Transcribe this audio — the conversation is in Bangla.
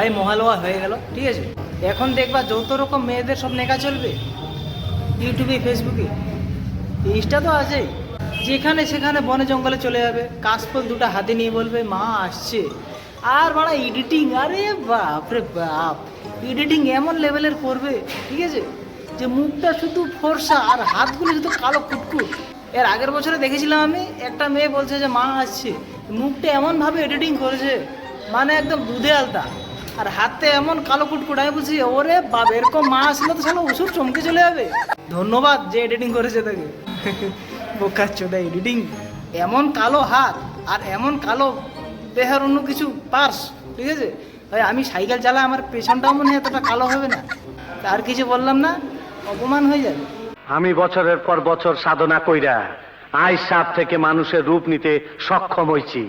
ভাই মহালয়া হয়ে গেল, ঠিক আছে? এখন দেখবা যত রকম মেয়েদের সব নেকা চলবে, ইউটিউবে, ফেসবুকে, ইনস্টা তো আছেই যেখানে সেখানে বনে জঙ্গলে চলে যাবে, কাশফুল দুটো হাতে নিয়ে বলবে, মা, আসছে। আর বাড়া এডিটিং আরে বাপ রে বাপ এডিটিং এমন লেভেলের করবে, ঠিক আছে? যে মুখটা শুধু ফর্সা আর হাতগুলো শুধু কালো কুটকুট। এর আগের বছরে দেখেছিলাম আমি, একটা মেয়ে বলছে যে, মা, আসছে। মুখটা এমনভাবে এডিটিং করেছে মানে একদম দুধে আলতা। আর হাতে এমন কালো কুটকুট আমি ওরে বাপ, এরকম মা আসলে তো সালা ওষুধ চমকে চলে যাবে। ধন্যবাদ যে এডিটিং করেছে তাকে। বোকার চোদা এডিটিং এমন কালো হাত আর এমন কালো দেহের অন্য কিছু পার্স, ঠিক আছে? ভাই, আমি সাইকেল চালাই, আমার পেছনটাও মনে হয় এতটা কালো হবে না। আর কিছু বললাম না, অপমান হয়ে যাবে। আমি বছরের পর বছর সাধনা কইরা আই সাপ থেকে মানুষের রূপ নিতে সক্ষম হইছি।